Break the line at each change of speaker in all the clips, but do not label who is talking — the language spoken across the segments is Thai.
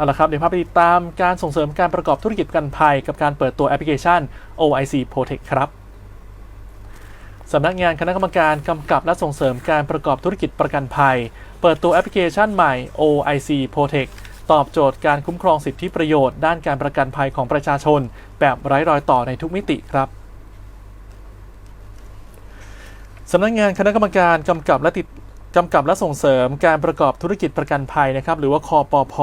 เอาละครับเดี๋ยวพาไปติดตามการส่งเสริมการประกอบธุรกิจประกันภัย กับการเปิดตัวแอปพลิเคชัน OIC Protect ครับสำนักงานคณะกรรมการกำกับและส่งเสริมการประกอบธุรกิจประกันภัย เปิดตัวแอปพลิเคชันใหม่ OIC Protect ตอบโจทย์การคุ้มครองสิทธิประโยชน์ด้านการประกันภัยของประชาชน แบบไร้รอยต่อในทุกมิติครับสำนักงานคณะกรรมการกำกับและติดกำกับและส่งเสริมการประกอบธุรกิจประกันภัยนะครับ หรือว่าคอปพ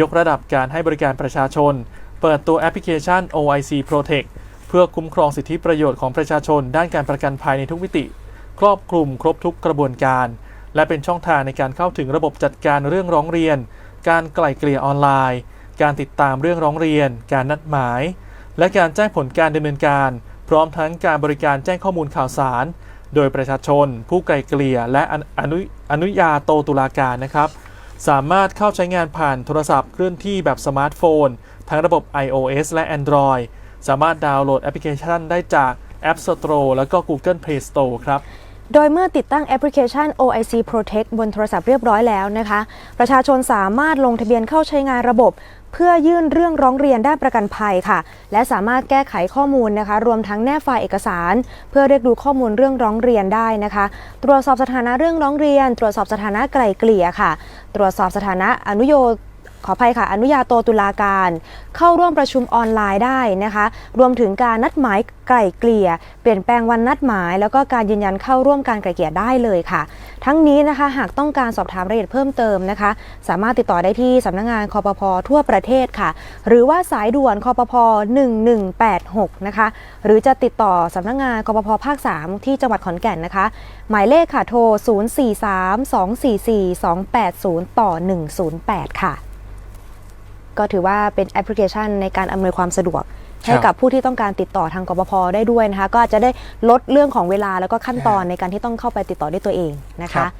ยกระดับการให้บริการประชาชน เปิดตัวแอปพลิเคชัน OIC Protect เพื่อคุ้มครองสิทธิประโยชน์ของประชาชน ด้านการประกันภัยในทุกมิติ ครอบคลุมครบทุกกระบวนการ และเป็นช่องทางในการเข้าถึงระบบจัดการเรื่องร้องเรียน การไกล่เกลี่ยออนไลน์ การติดตามเรื่องร้องเรียน การนัดหมาย และการแจ้งผลการดำเนินการ พร้อมทั้งการบริการแจ้งข้อมูลข่าวสาร โดยประชาชน ผู้ไกล่เกลี่ย และออนุอนุญาโตตุลาการนะครับ สามารถเข้าใช้งานผ่านโทรศัพท์เคลื่อนที่แบบสมาร์ทโฟน ทั้งระบบ iOS และ Android สามารถดาวน์โหลดแอปพลิเคชันได้จาก App Store แล้วก็ Google Play Store ครับ
โดยเมื่อติดตั้งแอปพลิเคชัน OIC Protect บนโทรศัพท์เรียบร้อยแล้วนะคะ ประชาชนสามารถลงทะเบียนเข้าใช้งานระบบ เพื่อยื่นเรื่องร้องเรียนด้านประกันภัยค่ะ และสามารถแก้ไขข้อมูลนะคะ รวมทั้งแนบไฟล์เอกสาร เพื่อเรียกดูข้อมูลเรื่องร้องเรียนได้นะคะ ตรวจสอบสถานะเรื่องร้องเรียน ตรวจสอบสถานะไกล่เกลี่ยค่ะ ตรวจสอบสถานะอนุโย ขออภัยค่ะ อนุญาโตตุลาการ เข้าร่วมประชุมออนไลน์ได้นะคะ รวมถึงการนัดหมายไกล่เกลี่ย เปลี่ยนแปลงวันนัดหมาย แล้วก็การยืนยันเข้าร่วมการไกล่เกลี่ยได้เลยค่ะ ทั้งนี้นะคะหากต้องการสอบถามรายละเอียดเพิ่มเติมนะคะ สามารถติดต่อได้ที่สำนักงานคอปพทั่วประเทศค่ะ หรือว่าสายด่วนคอปพ1186 นะคะ หรือจะติดต่อสำนักงานคอปพภาค 3 ที่จังหวัดขอนแก่นนะคะ หมายเลขค่ะโทร 043-244-280 ต่อ 108 ค่ะ ก็ถือว่าเป็นแอปพลิเคชันในการอำนวยความสะดวก ให้กับผู้ที่ต้องการติดต่อทางกปพได้ด้วยนะคะ ก็อาจจะได้ลดเรื่องของเวลาแล้วก็ขั้นตอนในการที่ต้องเข้าไปติดต่อด้วยตัวเองนะ
ครั
คะ
บ